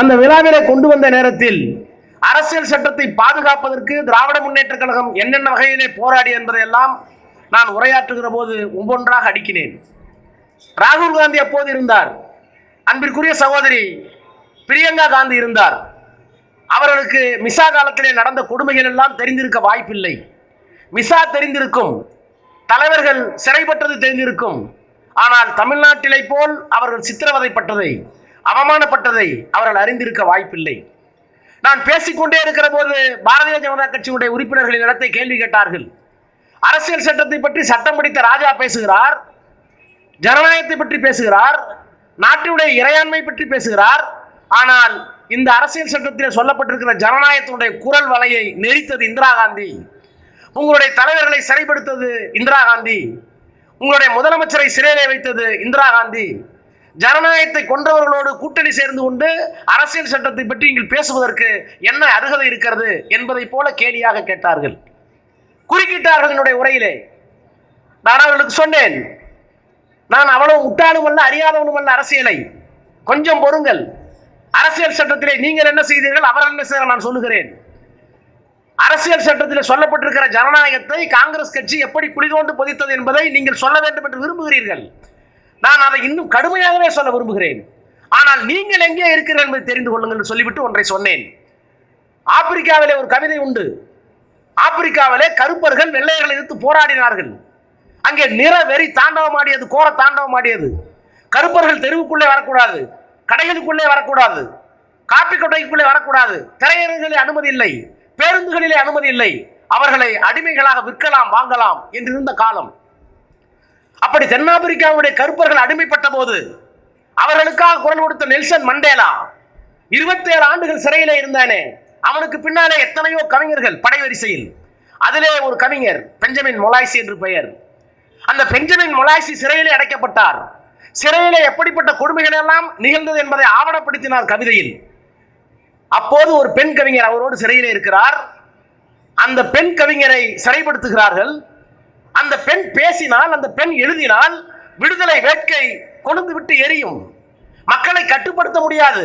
அந்த விழாவிலே கொண்டு வந்த நேரத்தில் அரசியல் சட்டத்தை பாதுகாப்பதற்கு திராவிட முன்னேற்ற கழகம் என்னென்ன வகையிலே போராடி என்பதையெல்லாம் நான் உரையாற்றுகிற போது ஒவ்வொன்றாக அடிக்கினேன் ராகுல் காந்தி அப்போது இருந்தார். அன்பிற்குரிய சகோதரி பிரியங்கா காந்தி இருந்தார். அவர்களுக்கு மிசா காலத்திலே நடந்த கொடுமைகள் எல்லாம் தெரிந்திருக்க வாய்ப்பில்லை. மிசா தெரிந்திருக்கும். தலைவர்கள் சிறைப்பட்டது தெரிந்திருக்கும். ஆனால் தமிழ்நாட்டிலை போல் அவர்கள் சித்திரவதைப்பட்டதை அவமானப்பட்டதை அவர்கள் அறிந்திருக்க வாய்ப்பில்லை. நான் பேசிக்கொண்டே இருக்கிற போது பாரதிய ஜனதா கட்சியுடைய உறுப்பினர்களின் இடத்தை கேள்வி கேட்டார்கள். அரசியல் சட்டத்தை பற்றி சட்டம் படித்த ராஜா பேசுகிறார் ஜனநாயகத்தை பற்றி பேசுகிறார் நாட்டினுடைய இறையாண்மை பற்றி பேசுகிறார். ஆனால் இந்த அரசியல் சட்டத்தில் சொல்லப்பட்டிருக்கிற ஜனநாயகத்தினுடைய குரல் வலையை நெரித்தது இந்திரா காந்தி. உங்களுடைய தலைவர்களை சிறைப்படுத்தது இந்திரா காந்தி. உங்களுடைய முதலமைச்சரை சிறையிலே வைத்தது இந்திரா காந்தி. ஜனநாயகத்தை கொன்றவர்களோடு கூட்டணி சேர்ந்து கொண்டு அரசியல் சட்டத்தை பற்றி நீங்கள் பேசுவதற்கு என்ன அருகதை இருக்கிறது என்பதை போல கேலியாக கேட்டார்கள். குறுக்கிட்டார்கள் என்னுடைய உரையிலே. நான் அவர்களுக்கு சொன்னேன் நான் அவ்வளவு முட்டாளும் அல்ல அறியாதவனும் அல்ல அரசியலை. கொஞ்சம் பொறுங்கள். அரசியல் சட்டத்திலே நீங்கள் என்ன செய்தீர்கள் அவர் என்ன செய்ய நான் சொல்லுகிறேன். அரசியல் சட்டத்தில் சொல்லப்பட்டிருக்கிற ஜனநாயகத்தை காங்கிரஸ் கட்சி எப்படி குளிதோண்டு பொதித்தது என்பதை நீங்கள் சொல்ல வேண்டும் என்று விரும்புகிறீர்கள். நான் அதை இன்னும் கடுமையாகவே சொல்ல விரும்புகிறேன். ஆனால் நீங்கள் எங்கே இருக்கிறீர்கள் என்பதை தெரிந்து கொள்ளுங்கள் சொல்லிவிட்டு ஒன்றை சொன்னேன். ஆப்பிரிக்காவிலே ஒரு கவிதை உண்டு. ஆப்பிரிக்காவிலே கருப்பர்கள் வெள்ளையர்களை எதிர்த்து போராடினார்கள். அங்கே நிற வெறி தாண்டவமாடியது கோர தாண்டவமாடியது. கருப்பர்கள் தெருவுக்குள்ளே வரக்கூடாது கடைகளுக்குள்ளே வரக்கூடாது காப்பி கொட்டைக்குள்ளே வரக்கூடாது திரையரங்குகளில் அனுமதி இல்லை பேருந்துகளிலே அனுமதி இல்லை. அவர்களை அடிமைகளாக விற்கலாம் வாங்கலாம் என்று இருந்த காலம். அப்படி தென்னாப்பிரிக்காவுடைய கருப்பர்கள் அடிமைப்பட்ட போது அவர்களுக்காக குரல் கொடுத்த நெல்சன் மண்டேலா இருபத்தேழு ஆண்டுகள் சிறையில் இருந்தானே. அவனுக்கு பின்னாலே எத்தனையோ கவிஞர்கள் படைவரிசையில். அதிலே ஒரு கவிஞர் பெஞ்சமின் மொலாய்சி என்று பெயர். அந்த பெஞ்சமின் மொலாய்சி சிறையிலே அடைக்கப்பட்டார். சிறையிலே எப்படிப்பட்ட கொடுமைகள் எல்லாம் நிகழ்ந்தது என்பதை ஆவணப்படுத்தினார் கவிதையில். அப்போது ஒரு பெண் கவிஞர் அவரோடு சிறையிலே இருக்கிறார். அந்த பெண் கவிஞரை சிறைப்படுத்துகிறார்கள். அந்த பெண் பேசினால் அந்த பெண் எழுதினால் விடுதலை வேட்கை கொழுந்து விட்டு எரியும். மக்களை கட்டுப்படுத்த முடியாது.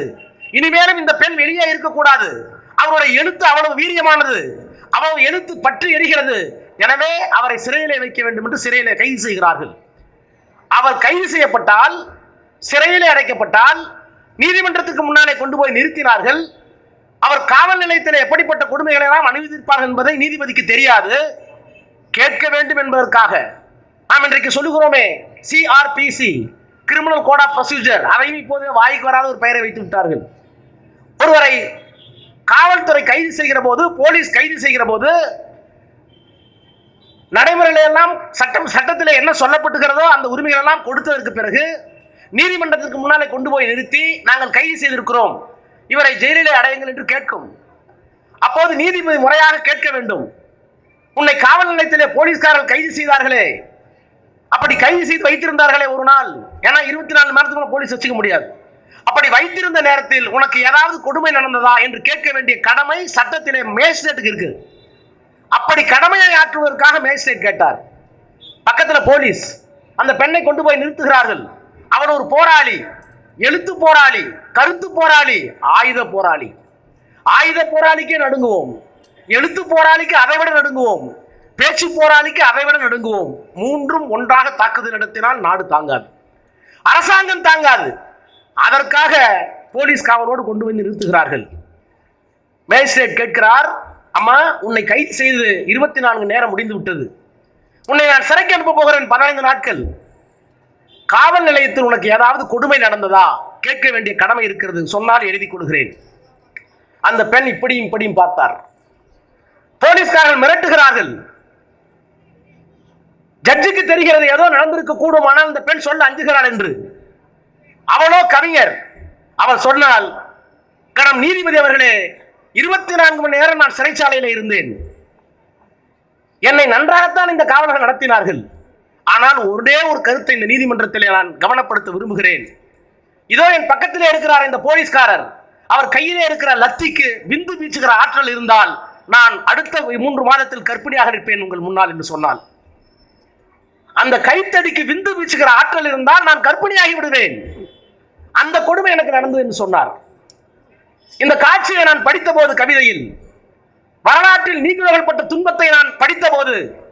இனிமேலும் இந்த பெண் வெளியே இருக்கக்கூடாது. அவருடைய எழுத்து அவ்வளவு வீரியமானது. அவ்வளவு எழுத்து பற்றி எரிகிறது. எனவே அவரை சிறையிலே வைக்க வேண்டும் என்று சிறையிலே கைது செய்கிறார்கள். அவர் கைது செய்யப்பட்டால் சிறையிலே அடைக்கப்பட்டால் நீதிமன்றத்துக்கு முன்னாலே கொண்டு போய் நிறுத்தினார்கள். அவர் காவல் நிலையத்தில் எப்படிப்பட்ட கொடுமைகளை எல்லாம் அனுமதிப்பார்கள் என்பதை நீதிபதிக்கு தெரியாது. கேட்க வேண்டும் என்பதற்காக நாம் இன்றைக்கு சொல்லுகிறோமே CrPC criminal code of procedure அதையும் இப்போது வாய்க்கு வராத ஒரு பெயரை வைத்து விட்டார்கள். ஒருவரை காவல்துறை கைது செய்கிற போது போலீஸ் கைது செய்கிற போது நடைமுறையில எல்லாம் சட்டம் சட்டத்தில் என்ன சொல்லப்பட்டுகிறதோ அந்த உரிமைகள் எல்லாம் கொடுத்ததற்கு பிறகு நீதிமன்றத்திற்கு முன்னாலே கொண்டு போய் நிறுத்தி நாங்கள் கைது செய்திருக்கிறோம். இவரை ஜெயிலிலே அடையுங்கள் என்று கேட்கும். அப்போது நீதிபதி முறையாக கேட்க வேண்டும். உன்னை காவல் நிலையத்திலே போலீஸ்காரர்கள் கைது செய்தார்களே. அப்படி கைது செய்து வைத்திருந்தார்களே ஒரு நாள். ஏன்னா இருபத்தி நாலு மணி நேரத்துக்கு போலீஸ் வச்சுக்க முடியாது. அப்படி வைத்திருந்த நேரத்தில் உனக்கு ஏதாவது கொடுமை நடந்ததா என்று கேட்க வேண்டிய கடமை சட்டத்திலே மேஜிஸ்ட்ரேட்டுக்கு இருக்கு. அப்படி கடமையை ஆற்றுவதற்காக மேஜிஸ்ட்ரேட் கேட்டார். பக்கத்தில் போலீஸ் அந்த பெண்ணை கொண்டு போய் நிறுத்துகிறார்கள். அவன் ஒரு போராளி எழுத்து போராளி கருத்து போராளி ஆயுத போராளி. ஆயுத போராளிக்கே நடுங்குவோம். எழுத்து போராளிக்கு அதை விட நடுங்குவோம். பேச்சு போராளிக்கு அதை விட நடுங்குவோம். மூன்றும் ஒன்றாக தாக்குதல் நடத்தினால் நாடு தாங்காது. அரசாங்கம் தாங்காது. அதற்காக போலீஸ் காவலோடு கொண்டு வந்து நிறுத்துகிறார்கள். மேஜிஸ்ட்ரேட் கேட்கிறார் அம்மா உன்னை கைது செய்து இருபத்தி நான்கு நேரம் முடிந்து விட்டது. உன்னை நான் சிறைக்கு அனுப்ப போகிறேன் பதினைந்து நாட்கள். காவல் நிலையத்தில் உனக்கு ஏதாவது கொடுமை நடந்ததா? கேட்க வேண்டிய கடமை இருக்கிறது. சொன்னால் எழுதி கொடுக்கிறேன் அந்த பெண் இப்படியும் இப்படியும் பார்த்தார். போலீஸ்காரர்கள் மிரட்டுகிறார்கள். ஜட்ஜுக்கு தெரிகிறது ஏதோ நடந்திருக்க கூடும் ஆனால் அந்த பெண் சொல்ல அஞ்சுகிறாள் என்று. அவளோ கவிஞர். அவள் சொன்னால் கணம் நீதிபதி அவர்களே இருபத்தி நான்கு மணி நேரம் நான் சிறைச்சாலையில் இருந்தேன். என்னை நன்றாகத்தான் இந்த காவலர்கள் நடத்தினார்கள். ஆனால் ஒரே ஒரு கருத்தை இந்த நீதிமன்றத்தில் நான் கவனப்படுத்த விரும்புகிறேன். இதோ என் பக்கத்திலே இருக்கிறார் இந்த போலீஸ்காரர். அவர் கையிலே இருக்கிற லத்திக்கு விந்து வீச்சுகிற ஆற்றல் இருந்தால் நான் அடுத்த மூன்று மாதத்தில் கர்ப்பிணியாக இருப்பேன் உங்கள் முன்னால் என்று சொன்னால். அந்த கைத்தடிக்கு விந்து வீச்சுகிற ஆற்றல் இருந்தால் நான் கர்ப்பிணியாகி விடுவேன். அந்த கொடுமை எனக்கு நடந்தது என்று சொன்னார். இந்த காட்சியை நான் படித்த போது கவிதையில் வரலாற்றில் நீக்குவகப்பட்ட துன்பத்தை நான் படித்த போது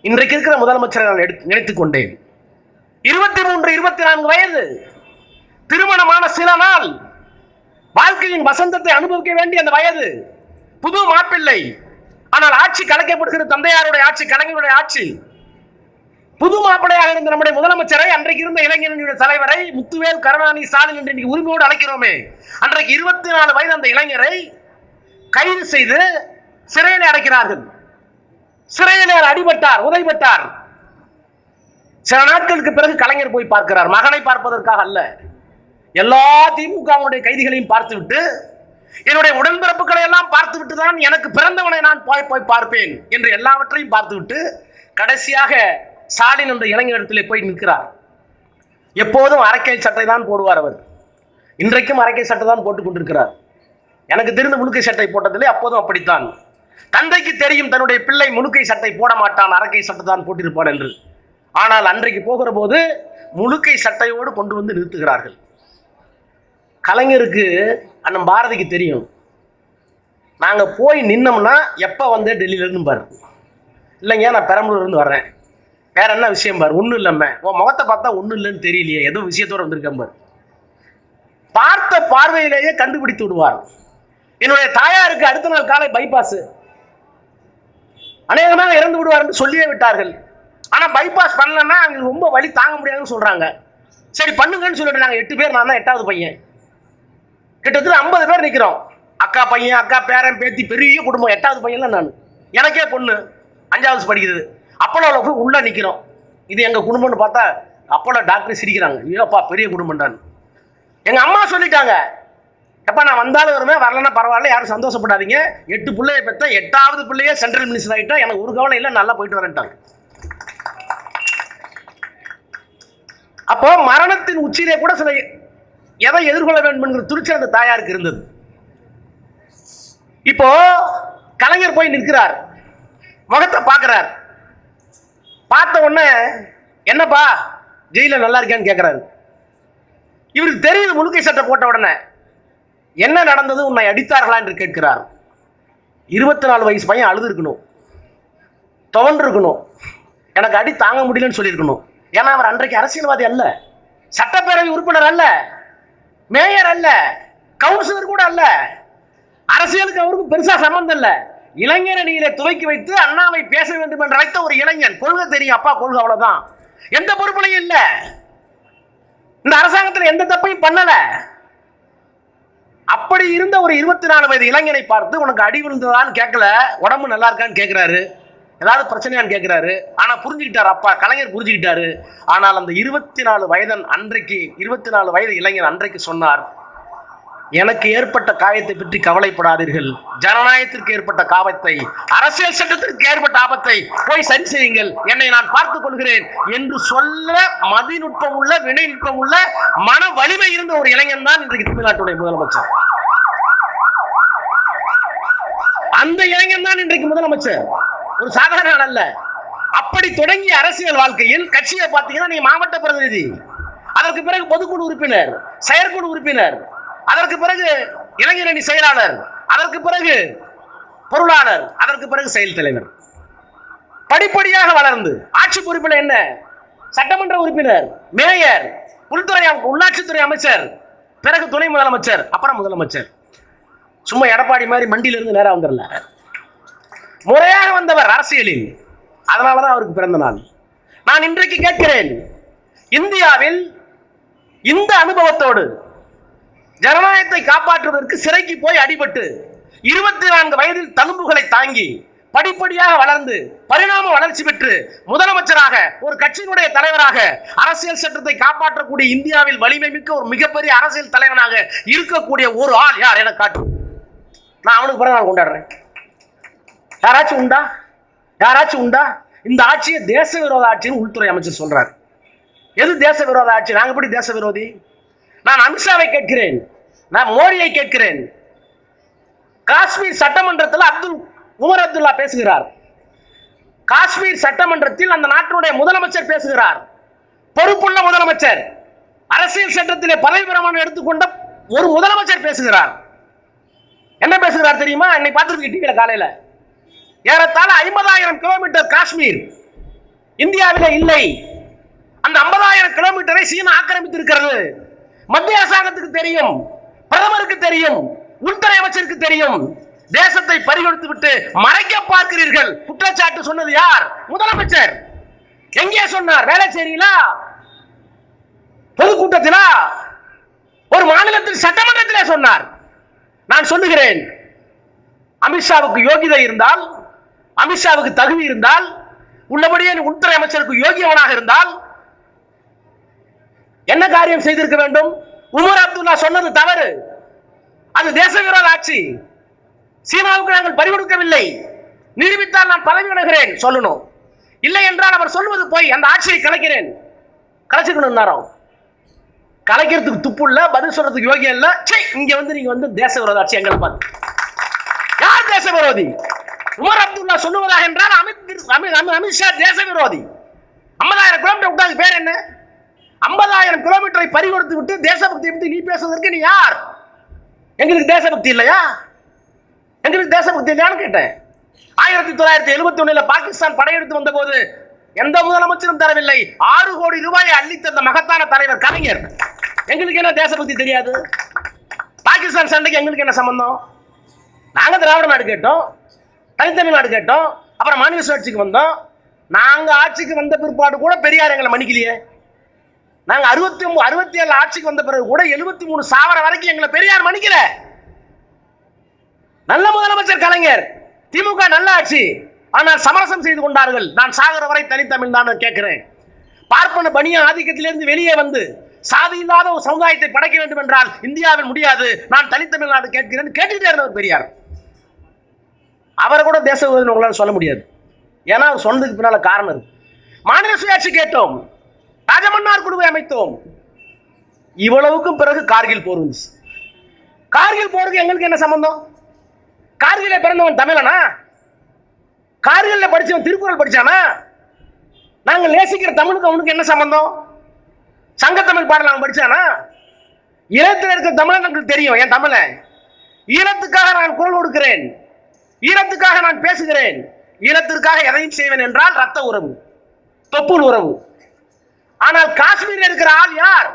இன்றைக்கு இருக்கிற முதலமைச்சரை நான் எடுத்து நினைத்துக் கொண்டேன். இருபத்தி மூன்று இருபத்தி நான்கு வயது திருமணமான சில நாள் வாழ்க்கையின் வசந்தத்தை அனுபவிக்க வேண்டிய அந்த வயது புது மாப்பிள்ளை. ஆனால் ஆட்சி கலைக்கப்படுகிற தந்தையாருடைய ஆட்சி கலைஞருடைய ஆட்சி. புது மாப்பிள்ளையாக இருந்த நம்முடைய முதலமைச்சரை அன்றைக்கு இருந்த இளைஞரனுடைய தலைவரை முத்துவேல் கருணாநிதி ஸ்டாலின் என்று இன்னைக்கு உரிமையோடு அழைக்கிறோமே. அன்றைக்கு இருபத்தி நாலு வயது அந்த இளைஞரை கைது செய்து சிறையில் அடைக்கிறார்கள். சிறையில் அடிபட்டார் உதைபட்டார். சில நாட்களுக்கு பிறகு கலைஞர் போய் பார்க்கிறார். மகனை பார்ப்பதற்காக அல்ல. எல்லா திமுகவுடைய கைதிகளையும் பார்த்துவிட்டு என்னுடைய உடன்பிறப்புகளை எல்லாம் பார்த்துவிட்டு தான் எனக்கு பிறந்தவனை நான் போய் போய் பார்ப்பேன் என்று எல்லாவற்றையும் பார்த்துவிட்டு கடைசியாக ஸ்டாலின் என்ற இளைஞரிடத்திலே போய் நிற்கிறார். எப்போதும் அரக்கை சட்டை தான் போடுவார் அவர். இன்றைக்கும் அரைக்கை சட்டை தான் போட்டுக் கொண்டிருக்கிறார். எனக்கு தெரிந்த முழுக்கை சட்டை போட்டதிலே அப்போதும் அப்படித்தான். தந்தைக்கு தெரியும் தன்னுடைய பிள்ளை முழுக்கை சட்டை போட மாட்டான் அரைக்கை சட்டை தான் போட்டிருப்பான் என்று. ஆனால் அன்றைக்கு போகிற போது முழுக்கை சட்டையோடு கொண்டு வந்து நிறுத்துகிறார்கள். கலைஞருக்கு அண்ணன் பாரதிக்கு தெரியும். நாங்கள் போய் நின்னோம்னா எப்போ வந்து டெல்லியிலேருந்து பாரு. இல்லைங்க நான் பெரம்பலூர்லேருந்து வர்றேன். வேற என்ன விஷயம் பாரு ஒன்றும் இல்லைம்ம. உன் முகத்தை பார்த்தா ஒன்றும் இல்லைன்னு தெரியலையே ஏதோ விஷயத்தோடு வந்திருக்கேன் பாரு. பார்த்த பார்வையிலேயே கண்டுபிடித்து விடுவார். என்னுடைய தாயாருக்கு அடுத்த நாள் காலை பைபாஸ் அநேகமாக இறந்து விடுவார் என்று சொல்லியே விட்டார்கள். ஆனால் பைபாஸ் பண்ணலன்னா அவங்களுக்கு ரொம்ப வழி தாங்க முடியாதுன்னு சொல்கிறாங்க சரி பண்ணுங்கன்னு சொல்லிட்டு நாங்கள் எட்டு பேர் நான் தான் எட்டாவது பையன். கிட்டத்தட்ட ஐம்பது பேர் நிற்கிறோம் அக்கா பையன் அக்கா பேரன் பேத்தி பெரிய குடும்பம் எட்டாவது பையன் நான். எனக்கே பொண்ணு அஞ்சாவது படிக்கிறது அப்போலோவில் போய் உள்ளே நிற்கிறோம் இது எங்கள் குடும்பம்னு பார்த்தா அப்போலோ டாக்டர் சிரிக்கிறாங்க. ஐயோப்பா பெரிய குடும்பம்டான்னு எங்கள் அம்மா சொல்லிட்டாங்க. எப்போ நான் வந்தாலும் வருவேன் வரலன்னா பரவாயில்ல யாரும் சந்தோஷப்படாதீங்க. எட்டு பிள்ளைய பெற்ற எட்டாவது பிள்ளையே சென்ட்ரல் மினிஸ்டர் ஆகிட்டா எனக்கு ஒரு கவலை இல்லை நல்லா போயிட்டு வரேன்ட்டாங்க. அப்போ மரணத்தின் உச்சியிலே கூட சில எதை எதிர்கொள்ள வேண்டும் என்கிற துணிச்சல் அந்த தாயாருக்கு இருந்தது. இப்போ கலைஞர் போய் நிற்கிறார். முகத்தை பார்க்குறார். பார்த்த உடனே என்னப்பா ஜெயிலில் நல்லா இருக்கேன்னு கேட்குறாரு இவருக்கு தெரியுது முழுக்கை சட்டை போட்ட உடனே என்ன நடந்தது? உன்னை அடித்தார்களா? என்று கேட்கிறார். இருபத்தி நாலு வயசு பையன் அழுது இருக்கணும் இருக்கணும் எனக்கு அடி தாங்க முடியலன்னு சொல்லியிருக்கணும். ஏன்னா அவர் அன்றைக்கு அரசியல்வாதி அல்ல. சட்டப்பேரவை உறுப்பினர் அல்ல. மேயர் அல்ல கவுன்சிலர் கூட அல்ல. அரசியலுக்கு அவருக்கு பெருசா சம்பந்தம் இல்லை. இளைஞர் அணியிலே துவக்கி வைத்து அண்ணாவை பேச வேண்டும் என்று அழைத்த ஒரு இளைஞன். கொள்கை தெரியும் அப்பா கொள்கை அவ்வளவுதான். எந்த பொறுப்புலையும் இல்லை. இந்த அரசாங்கத்தில் எந்த தப்பையும் பண்ணல. அப்படி இருந்த ஒரு இருபத்தி நாலு வயது இளைஞனை பார்த்து உனக்கு அடி விழுந்ததான்னு கேட்கல. உடம்பு நல்லா இருக்கான்னு கேட்கிறாரு ஏதாவது பிரச்சனையான்னு கேட்குறாரு ஆனால் புரிஞ்சுக்கிட்டார் அப்பா கலைஞர் புரிஞ்சுக்கிட்டாரு. ஆனால் அந்த இருபத்தி நாலு வயதன் அன்றைக்கு இருபத்தி நாலு வயது இளைஞர் அன்றைக்கு சொன்னார் எனக்கு ஏற்பட்ட காயத்தை பற்றி கவலைப்படாதீர்கள். ஜனநாயகத்திற்கு ஏற்பட்ட காபத்தை அரசியல் சட்டத்திற்கு ஏற்பட்ட ஆபத்தை போய் சரி செய்யுங்கள். என்னை நான் பார்த்துக் கொள்கிறேன். என்று சொல்ல மதிநுட்பம் உள்ள வினை நுட்பம் உள்ள மன வலிமை இருந்த ஒரு இளைஞன் தான் இன்றைக்கு தமிழ்நாட்டுடைய முதலமைச்சர். அந்த இளைஞன் தான் இன்றைக்கு முதலமைச்சர். ஒரு சாதாரண ஆள் அல்ல. அப்படி தொடங்கிய அரசியல் வாழ்க்கையில் கட்சியை பார்த்தீங்கன்னா நீங்க மாவட்ட பிரதிநிதி. அதற்கு பிறகு பொதுக்குழு உறுப்பினர் செயற்குழு உறுப்பினர் அதற்கு பிறகு இளைஞரணி செயலாளர் அதற்கு பிறகு பொருளாளர் அதற்கு பிறகு செயல் தலைவர். படிப்படியாக வளர்ந்து ஆட்சி பொறுப்பில் என்ன? சட்டமன்ற உறுப்பினர் மேயர் உள்துறை உள்ளாட்சித்துறை அமைச்சர் பிறகு துணை முதலமைச்சர் அப்புறம் முதலமைச்சர். சும்மா எடப்பாடி மாதிரி மண்டியிலிருந்து நேராக வந்துடல. முறையாக வந்தவர் அரசியலில். அதனால தான் அவருக்கு பிறந்த நாள். நான் இன்றைக்கு கேட்கிறேன் இந்தியாவில் இந்த அனுபவத்தோடு ஜனநாயகத்தை காப்பாற்றுவதற்கு சிறைக்கு போய் அடிபட்டு இருபத்தி நான்கு வயதில் தழும்புகளை தாங்கி படிப்படியாக வளர்ந்து பரிணாம வளர்ச்சி பெற்று முதலமைச்சராக ஒரு கட்சியினுடைய தலைவராக அரசியல் சட்டத்தை காப்பாற்றக்கூடிய இந்தியாவில் வலிமை மிக்க ஒரு மிகப்பெரிய அரசியல் தலைவனாக இருக்கக்கூடிய ஒரு ஆள் யார் என காட்டு. நான் அவனுக்கு பிறகு நான் கொண்டாடுறேன். யாராச்சும் உண்டா? யாராச்சும் உண்டா? இந்த ஆட்சியை தேச விரோத ஆட்சின்னு உள்துறை அமைச்சர் சொல்கிறார் எது தேச விரோத ஆட்சி? நாங்கள் எப்படி தேச விரோதி நான் அமித்ஷாவை கேட்கிறேன். நான் மோடியை கேட்கிறேன். காஷ்மீர் சட்டமன்றத்தில் அப்துல் உமர் அப்துல்லா பேசுகிறார். காஷ்மீர் சட்டமன்றத்தில் அந்த நாட்டினுடைய முதலமைச்சர் பேசுகிறார். பொறுப்புள்ள முதலமைச்சர். அரசியல் சட்டத்திலே பதவி பிரமாணம் எடுத்துக்கொண்ட ஒரு முதலமைச்சர் பேசுகிறார். என்ன பேசுகிறார் தெரியுமா? இன்னைக்கு பார்த்துருக்கீங்க டிவியில் காலையில்? ஏறத்தாழ ஐம்பதாயிரம் கிலோமீட்டர் காஷ்மீர். இந்தியாவிலே இல்லை. அந்த ஐம்பதாயிரம் கிலோமீட்டரை சீனா ஆக்கிரமித்திருக்கிறது. மத்திய அரசாங்கத்துக்கு தெரியும் பிரதமருக்கு தெரியும் உள்துறை அமைச்சருக்கு தெரியும். தேசத்தை பறிகொடுத்து விட்டு மறைக்க பார்க்கிறீர்கள். குற்றச்சாட்டு சொன்னது யார்? முதலமைச்சர். எங்கே சொன்னார்? வேலைச்சேரியிலா பொதுக்கூட்டத்திலா? ஒரு மாநிலத்தில் சட்டமன்றத்திலே சொன்னார். நான் சொல்லுகிறேன் அமித்ஷாவுக்கு யோகிதை இருந்தால் அமித்ஷாவுக்கு தகுதி இருந்தால் உள்ளபடியே உள்துறை அமைச்சருக்கு யோகியவனாக இருந்தால் என்ன காரியம் செய்திருக்க வேண்டும்? உமர் அப்துல்லா சொன்னது தவறு. அது தேச விரோத ஆட்சி. சீனாவுக்கு நாங்கள் பறிகொடுக்கவில்லை நிரூபித்தால் நான் பதவி விலகிறேன் சொல்லணும். இல்லை என்றால் அவர் சொல்வது போய் அந்த ஆட்சியை கலைக்கிறேன். கலைச்சுக்கணும் நேரம் கலைக்கிறதுக்கு துப்பு இல்லை பதில் சொல்றதுக்கு யோகியம் இல்ல. சே இங்க வந்து நீங்க வந்து தேச விரோத ஆட்சி எங்களை பார்த்து. யார் தேச விரோதி உமர் அப்துல்லா சொல்லுவதாக என்றால் அமித் அமித்ஷா தேச விரோதி. ஐம்பதாயிரம் கிலோமீட்டர் உட்காந்து பேர் என்ன? ஐம்பதாயிரம் கிலோமீட்டரை பறிகொடுத்து விட்டு தேசபக்தி பற்றி நீ பேசுவதற்கு நீ யார்? எங்களுக்கு தேசபக்தி இல்லையா? எங்களுக்கு தேசபக்தி இல்லையான்னு கேட்டேன். ஆயிரத்தி தொள்ளாயிரத்தி எழுபத்தி ஒண்ணுல பாகிஸ்தான் படையெடுத்து வந்த போது எந்த முதலமைச்சரும் தரவில்லை. ஆறு கோடி ரூபாயை அள்ளி தந்த மகத்தான தலைவர் கலைஞர். எங்களுக்கு என்ன தேசபக்தி தெரியாது? பாகிஸ்தான் சண்டைக்கு எங்களுக்கு என்ன சம்பந்தம்? நாங்கள் திராவிட நாடு கேட்டோம். தனித்தமிழ்நாடு கேட்டோம். அப்புறம் மாநில சுழற்சிக்கு வந்தோம். நாங்கள் ஆட்சிக்கு வந்த பிற்பாடு கூட பெரியார் எங்களை மன்னிக்கலையே. நாங்கள் அறுபத்தி ஒன்பது அறுபத்தி ஏழு ஆட்சிக்கு வந்த பிறகு கூட எழுபத்தி மூணு சாவர வரைக்கும் எங்களை பெரியார் மன்னிக்கல. நல்ல முதலமைச்சர் கலைஞர். திமுக நல்ல ஆட்சி. ஆனால் சமரசம் செய்து கொண்டார்கள். நான் சாகர வரை தனித்தமிழ் தான் கேட்கிறேன். பார்ப்பன பணிய ஆதிக்கத்திலிருந்து வெளியே வந்து சாதி இல்லாத ஒரு சமுதாயத்தை படைக்க வேண்டும் என்றால் இந்தியாவில் முடியாது. நான் தனித்தமிழ்நாடு கேட்கிறேன் கேட்டுக்கிட்டே இருந்தவர் பெரியார். அவரை கூட தேச விரோதம் உங்களால் சொல்ல முடியாது. ஏன்னா அவர் சொன்னதுக்கு பின்னால் காரணம் இருக்கு. மாநில சுயாட்சி கேட்டோம். ராஜமன்னார் குழுவை அமைத்தோம். இவ்வளவுக்கும் பிறகு கார்கில் போர் வந்துச்சு. கார்கில் போருக்கு எங்களுக்கு என்ன சம்பந்தம்? கார்கில பிறந்தவன் தமிழனா? கார்கில்ல படித்தவன் திருக்குறள் படித்தானா நாங்கள் நேசிக்கிற தமிழுக்கு அவனுக்கு என்ன சம்பந்தம்? சங்கத்தமிழ் பாடல் அவன் படித்தானா ஈழத்தில் இருக்கிற தமிழன் எனக்கு தெரியும் என் தமிழன். ஈழத்துக்காக நான் குரல் கொடுக்கிறேன். ஈரத்துக்காக நான் பேசுகிறேன். ஈரத்திற்காக எதையும் செய்வேன் என்றால் ரத்த உறவு தொப்புள் உறவு. ஆனால் காஷ்மீரில் இருக்கிற ஆள் யார்?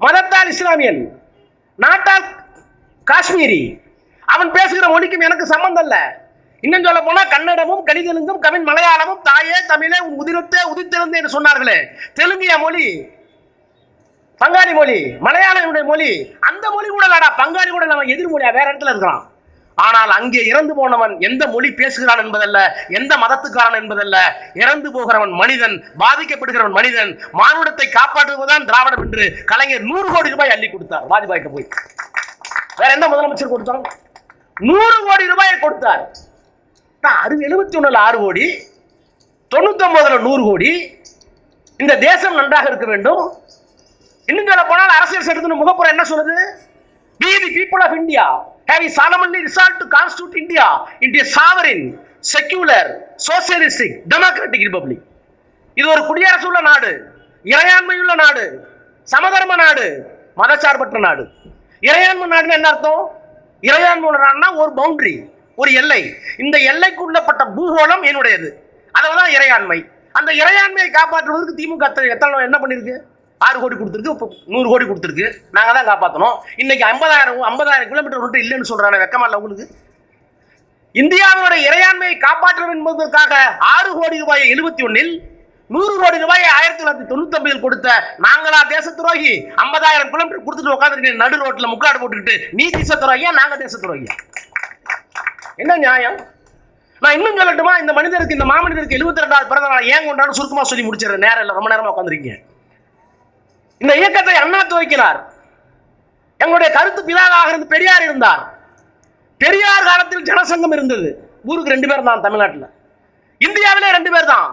மதத்தால் இஸ்லாமியன் நாட்டால் காஷ்மீரி. அவன் பேசுகிற மொழிக்கும் எனக்கு சம்பந்தம் இல்லை. இன்னும் சொல்ல போனால் கன்னடமும் கணிதெலுங்கும் கவின் மலையாளமும் தாயே தமிழே உன் உதிரத்தே உதித்திருந்தே என்று சொன்னார்களே. தெலுங்கிய மொழி பங்காளி மொழி மலையாளனுடைய மொழி அந்த மொழி கூட இல்லடா. பங்காளி கூட நம்ம எதிர்மொழியா வேற இடத்துல இருக்கிறான் ஆனால் அங்கே இறந்து போனவன் எந்த மொழி பேசுகிறான் என்பதல்ல எந்த மதத்துக்காரன் என்பதல்ல. இறந்து போகிறவன் மனிதன் பாதிக்கப்படுகிறவன் மனிதன். மானுடத்தை காப்பாற்றுவதுதான் திராவிடம் என்று கலைஞர் நூறு கோடி ரூபாய் அள்ளி கொடுத்தார். வாஜ்பாய்க்கு போய். வேற எந்த முதலமைச்சர் கொடுத்தான் நூறு கோடி ரூபாயை கொடுத்தார். அறுபது எழுபத்தி ஒன்றில் ஆறு கோடி தொண்ணூத்தி நூறு கோடி. இந்த தேசம் நன்றாக இருக்க வேண்டும். இன்னும் சொல்ல போனால் அரசியல் சட்டத்தின் முகப்புறம் என்ன சொல்லுது? We the people of India having solemnly resolved to constitute india into a sovereign secular socialistic democratic republic. இது ஒரு குடியரசு உள்ள நாடு இறையாண்மையுள்ள நாடு சமதர்ம நாடு மதச்சார்பற்ற நாடு. இறையாண்மை நாடுன்னு என்ன அர்த்தம்? இறையாண்மை நாடுனா ஒரு பவுண்டரி ஒரு எல்லை. இந்த எல்லைக்குள்ளப்பட்ட பூகோளம் என்னுடையது. அதனால இறையாண்மை. அந்த இறையாண்மையை காப்பாற்றுவதற்கு திமுக எத்தனை என்ன பண்ணியிருக்கு? ஆறு கோடி கொடுத்துருக்கு இப்போ நூறு கோடி கொடுத்துருக்கு. நாங்கள் தான் காப்பாற்றணும் இன்னைக்கு ஐம்பதாயிரம் ஐம்பதாயிரம் கிலோமீட்டர் ரூட்டு இல்லைன்னு சொல்கிறாங்க வெக்கமா இல்லை உங்களுக்கு? இந்தியாவினுடைய இறையாண்மையை காப்பாற்றணும் என்பதற்காக ஆறு கோடி ரூபாயை எழுபத்தி ஒன்றில் நூறு கோடி ரூபாயை ஆயிரத்தி தொள்ளாயிரத்தி தொண்ணூத்தி கொடுத்த நாங்களா தேச துரோகி ஐம்பதாயிரம் கிலோமீட்டர் கொடுத்துட்டு உட்காந்துருக்கீங்க நடு ரோட்டில் முக்காடு போட்டுக்கிட்டு நீ தேச துரோகியா நாங்கள் தேச துரோகியா என்ன நியாயம்? நான் இன்னும் சொல்லட்டுமா? இந்த மனிதருக்கு இந்த மாமனிதருக்கு எழுபத்தி ரெண்டாவது பிறந்த நாள் ஏன் கொண்டாடு சுருக்கமாக சொல்லி முடிச்சிடுறேன். நேரம் இல்லை ரொம்ப நேரமாக உட்காந்துருக்கீங்க இந்த இயக்கத்தை அண்ணா துவக்கினார். எங்களுடைய கருத்து பிதாவாக இருந்து பெரியார் இருந்தார். பெரியார் காலத்தில் ஜனசங்கம் இருந்தது. ஊருக்கு ரெண்டு பேர் தான் தமிழ்நாட்டில். இந்தியாவிலே ரெண்டு பேர் தான்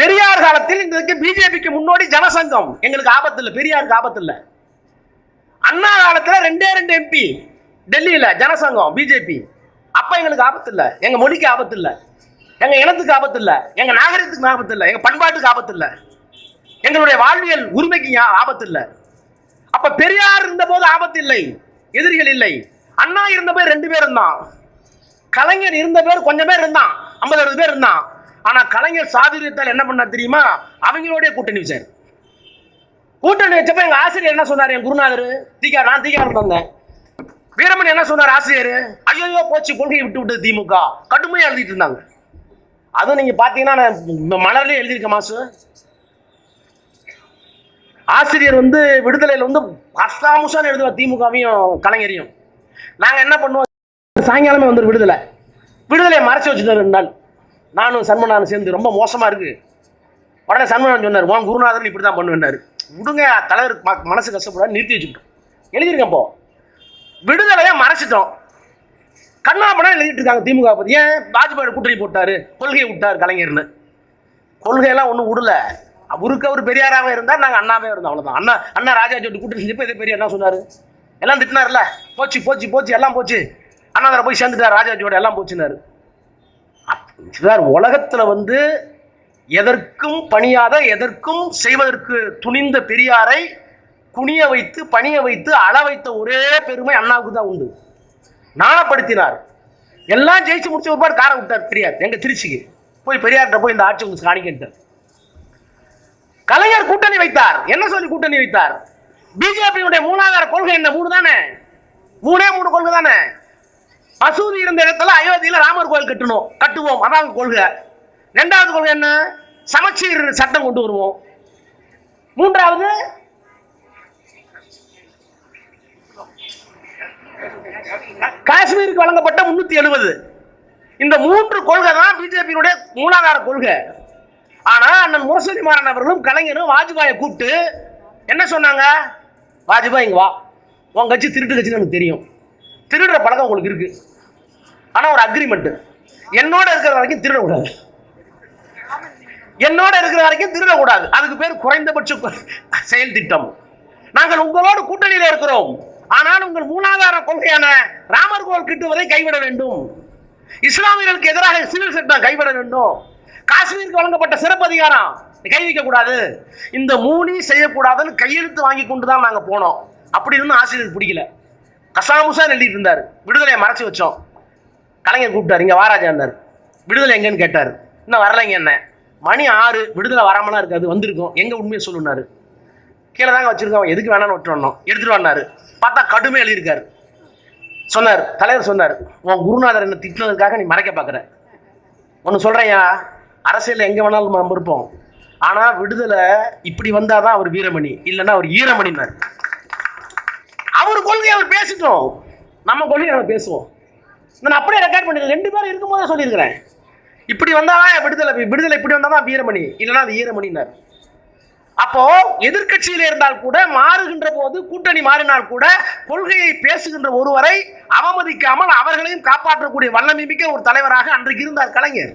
பெரியார் காலத்தில் இன்றைக்கு பிஜேபிக்கு முன்னோடி ஜனசங்கம். எங்களுக்கு ஆபத்து இல்லை பெரியாருக்கு ஆபத்து இல்லை. அண்ணா காலத்தில் ரெண்டே ரெண்டு எம்பி டெல்லியில் ஜனசங்கம் பிஜேபி. அப்போ எங்களுக்கு ஆபத்து இல்லை. எங்கள் மொழிக்கு ஆபத்து இல்லை. எங்கள் இனத்துக்கு ஆபத்து இல்லை. எங்கள் நாகரிகத்துக்கு ஆபத்து இல்லை. எங்கள் பண்பாட்டுக்கு ஆபத்து இல்லை. எங்களுடைய வாழ்வியல் உரிமைக்கு ஆபத்து இல்லை அப்ப பெரியார் இருந்த போது ஆபத்து இல்லை எதிரிகள் இல்லை. அண்ணா இருந்த பேர் ரெண்டு பேர் இருந்தான். கலைஞர் இருந்த பேர் கொஞ்சம் பேர் இருந்தான். ஐம்பது அறுபது பேர் இருந்தான். ஆனா கலைஞர் சாதுரியத்தால் என்ன பண்ணார் தெரியுமா? அவங்களோடய கூட்டணி வச்சார். கூட்டணி வச்சப்ப எங்க ஆசிரியர் என்ன சொன்னார்? என் குருநாதர் தீகா நான் தீகா வந்தேன். வீரமணி என்ன சொன்னார் ஆசிரியர்? ஐயோ போச்சு கொள்கையை விட்டு விட்டு திமுக. கடுமையாக எழுதிட்டு இருந்தாங்க. அதுவும் நீங்க பாத்தீங்கன்னா நான் மலர்லேயே எழுதியிருக்கேன் மாசு ஆசிரியர் வந்து விடுதலையில் வந்து அஸ்தாமுசான்னு எழுதுவா திமுகவையும் கலைஞரையும். நாங்கள் என்ன பண்ணுவோம்? சாயங்காலமே வந்து விடுதலை. விடுதலையை மறைச்சி வச்சுட்டு ரெண்டு நாள். நானும் சண்முகநாதன் சேர்ந்து ரொம்ப மோசமாக இருக்குது உடனே சண்முகநாதன் சொன்னார் உன் குருநாதன் இப்படி தான் பண்ணுவேன்னாரு. விடுங்க தலைவர் ம- மனசு கஷ்டப்படாது நிறுத்தி வச்சுக்கிட்டோம். எழுதியிருக்கேன் இப்போ. விடுதலையை மறைச்சிட்டோம். கண்ணாமனா எழுதிட்டு இருக்காங்க திமுக பற்றி ஏன்? வாஜ்பாய் கூட்டணி போட்டாரு கொள்கையை விட்டார் கலைஞர்னு. கொள்கையெல்லாம் ஒன்றும் விடல. அவருக்கு அவர் பெரியாராக இருந்தால் நாங்கள் அண்ணாவே இருந்தோம் அவ்வளோதான் அண்ணா அண்ணா ராஜா ஜோட்டி கூட்டு செஞ்சப்போ இதே பெரிய என்ன சொன்னார்? எல்லாம் திட்டினார்ல போச்சு போச்சு போச்சு எல்லாம் போச்சு. அண்ணாந்தரை போய் சேர்ந்துட்டார் ராஜா ஜோடி எல்லாம் போச்சுன்னாரு. சார் உலகத்தில் வந்து எதற்கும் பணியாத எதற்கும் செய்வதற்கு துணிந்த பெரியாரை குனிய வைத்து பணிய வைத்து அள வைத்த ஒரே பெருமை அண்ணாவுக்கு தான் உண்டு. நாணப்படுத்தினார். எல்லாம் ஜெயிச்சு முடிச்ச ஒருபாடு காரை விட்டார் பெரியார் எங்கள் திருச்சிக்கு. போய் பெரியார்கிட்ட போய் இந்த ஆட்சி உங்களுக்கு காணிக்கிட்டார் கலைஞர் கூட்டணி வைத்தார். என்ன சொல்லி கூட்டணி வைத்தார்? பிஜேபியுடைய மூணாதார கொள்கை என்ன? மூணு தானே? மூணே மூணு கொள்கை தானே? மசூதி இருந்த இடத்துல அயோத்தியில ராமர் கோயில் கட்டணும் கட்டுவோம். அதான் கொள்கை. ரெண்டாவது கொள்கை என்ன? சமச்சீர் சட்டம் கொண்டு வருவோம். மூன்றாவது காஷ்மீருக்கு வழங்கப்பட்ட முன்னூத்தி எழுபது. இந்த மூன்று கொள்கை தான் பிஜேபியினுடைய மூலாதார கொள்கை. ஆனால் அண்ணன் முரசொலி மாறன் அவர்களும் கலைஞரும் வாஜ்பாயை கூப்பிட்டு என்ன சொன்னாங்க? வாஜ்பாய் இங்கே வா. உன் கட்சி திருட்டு கட்சின்னு எனக்கு தெரியும். திருடுற பழக்கம் உங்களுக்கு இருக்குது ஆனால் ஒரு அக்ரிமெண்ட்டு என்னோட இருக்கிற வரைக்கும் திருடக்கூடாது. என்னோட இருக்கிற வரைக்கும் திருடக்கூடாது. அதுக்கு பேர் குறைந்தபட்ச செயல் திட்டம். நாங்கள் உங்களோடு கூட்டணியில் இருக்கிறோம். ஆனால் உங்கள் மூலாதார கொள்கையான ராமர் கோவில் கிட்டுவதை கைவிட வேண்டும். இஸ்லாமியர்களுக்கு எதிராக சிவில் சட்டம் கைவிட வேண்டும். காஷ்மீருக்கு வழங்கப்பட்ட சிறப்பு அதிகாரம். கை வைக்கக்கூடாது இந்த மூணி செய்யக்கூடாதுன்னு கையெழுத்து வாங்கி கொண்டு தான் நாங்கள் போனோம். அப்படி இருந்து ஆசிரியர் பிடிக்கல. கசாமுசா எழுதிட்டு இருந்தார். விடுதலையை மறைச்சி வச்சோம். கலைஞர் கூப்பிட்டார். இங்கே வாராஜாண்டார் விடுதலை எங்கன்னு கேட்டார். இன்னும் வரலைங்க என்ன? மணி ஆறு விடுதலை வராமலாம் இருக்காது வந்திருக்கோம். எங்கே உண்மையை சொல்லுனாரு கீழே தாங்க வச்சுருக்கோம். எதுக்கு வேணாம்னு விட்டுறணும் எடுத்துட்டு வந்தாரு பார்த்தா கடுமையாக எழுதியிருக்காரு. சொன்னார். தலைவர் சொன்னார். உன் குருநாதர் என்ன திட்டினதுக்காக நீ மறைக்க பார்க்குற. ஒன்று சொல்கிறேயா அரசியலில் எங்கே வேணாலும் நம்ம இருப்போம். ஆனால் விடுதலை இப்படி வந்தால் தான் அவர் வீரமணி இல்லைன்னா அவர் ஈரமணினார் அவர் கொள்கையை அவர் பேசிட்டோம். நம்ம கொள்கையை நம்ம பேசுவோம். நான் அப்படியே ரெக்கார்ட் பண்ணிருக்கேன் ரெண்டு பேரும் இருக்கும்போதே சொல்லியிருக்கிறேன். இப்படி வந்தாதான் விடுதலை விடுதலை இப்படி வந்தாதான் வீரமணி இல்லைன்னா அது ஈரமணினார் அப்போ எதிர்க்கட்சியில் இருந்தால் கூட மாறுகின்ற போது கூட்டணி மாறினால் கூட கொள்கையை பேசுகின்ற ஒருவரை அவமதிக்காமல் அவர்களையும் காப்பாற்றக்கூடிய வல்லமை மிக்க ஒரு தலைவராக அன்றைக்கு இருந்தார் கலைஞர்.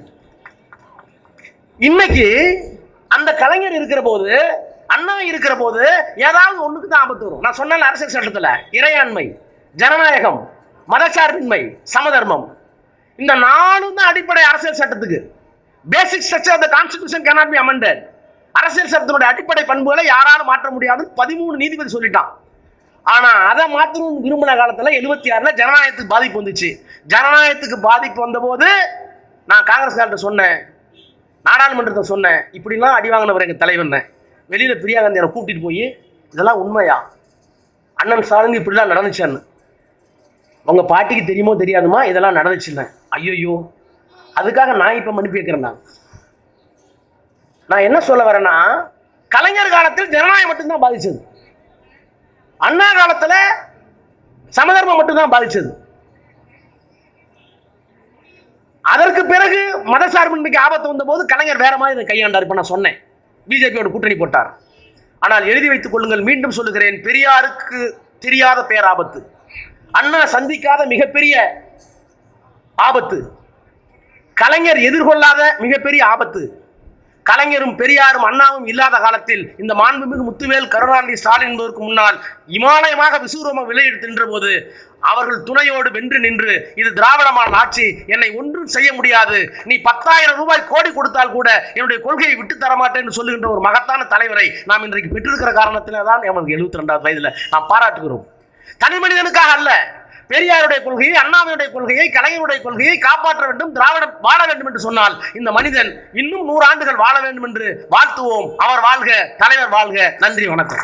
இன்னைக்கு அந்த கலைஞர் இருக்கிற போது அண்ணா இருக்கிற போது ஏதாவது ஒண்ணுக்கு தான் ஆபத்து வரும். நான் சொன்ன அரசியல் சட்டத்துல. இறையாண்மை ஜனநாயகம் மதச்சார்பின்மை சமதர்மம். இந்த நாலும் தான் அடிப்படை அரசியல் சட்டத்துக்கு. Basic structure of the constitution cannot be amended அரசியல் சட்டத்தினுடைய அடிப்படை பண்புகளை யாராலும் மாற்ற முடியாதுன்னு பதிமூணு நீதிபதி சொல்லிட்டான். ஆனா அதை மாற்றணும் விரும்பின காலத்துல எழுபத்தி ஆறுல ஜனநாயகத்துக்கு பாதிப்பு வந்துச்சு. ஜனநாயகத்துக்கு பாதிப்பு வந்தபோது நான் காங்கிரஸ்கார்ட்ட சொன்னேன் நாடாளுமன்றத்தை சொன்னேன். இப்படிலாம் அடி வாங்கினவர் எங்கள் தலைவன் வெளியில் பிரியா என்னை கூட்டிட்டு போய் இதெல்லாம் உண்மையா? அண்ணன் ஸ்டாலின் இப்படிலாம் நடந்துச்சான்னு. உங்கள் பாட்டிக்கு தெரியுமோ தெரியாதுமா? இதெல்லாம் நடந்துச்சுன்னு. ஐயோ அதுக்காக நான் இப்போ மன்னிப்பு வைக்கிறேன் நான் நான் என்ன சொல்ல வரேன்னா கலைஞர் காலத்தில் ஜனநாயகம் மட்டும்தான் பாதிச்சது. அண்ணா காலத்தில் சமதர்மம் மட்டும்தான் பாதிச்சது. அதற்கு பிறகு மதசார்பின்மைக்கு ஆபத்து வந்தபோது கலைஞர் வேற மாதிரி இதை கையாண்டார் இப்போ நான் சொன்னேன். பிஜேபியோட கூட்டணி போட்டார். ஆனால் எழுதி வைத்துக் கொள்ளுங்கள் மீண்டும் சொல்லுகிறேன் பெரியாருக்கு தெரியாத பேராபத்து. அண்ணா சந்திக்காத மிகப்பெரிய ஆபத்து. கலைஞர் எதிர்கொள்ளாத மிகப்பெரிய ஆபத்து. கலைஞரும் பெரியாரும் அண்ணாவும் இல்லாத காலத்தில் இந்த மாண்புமிகு முத்துவேல் கருணாநிதி ஸ்டாலின் என்பதற்கு முன்னால் இமாலயமாக விசூரமாக விலையெடுத்து நின்ற போது அவர்கள் துணையோடு வென்று நின்று இது திராவிடமான ஆட்சி என்னை ஒன்றும் செய்ய முடியாது. நீ பத்தாயிரம் ரூபாய் கோடி கொடுத்தால் கூட என்னுடைய கொள்கையை விட்டு தர மாட்டேன் சொல்லுகின்ற ஒரு மகத்தான தலைவரை நாம் இன்றைக்கு பெற்றிருக்கிற காரணத்திலே தான் நமக்கு எழுபத்தி ரெண்டாவது வயதில் நாம் பாராட்டுகிறோம். தனி மனிதனுக்காக அல்ல. பெரியாருடைய கொள்கையை அண்ணாவினுடைய கொள்கையை கலைஞருடைய கொள்கையை காப்பாற்ற வேண்டும் திராவிடம் வாழ வேண்டும் என்று சொன்னால் இந்த மனிதன் இன்னும் நூறு ஆண்டுகள் வாழ வேண்டும் என்று வாழ்த்துவோம். அவர் வாழ்க தலைவர் வாழ்க. நன்றி வணக்கம்.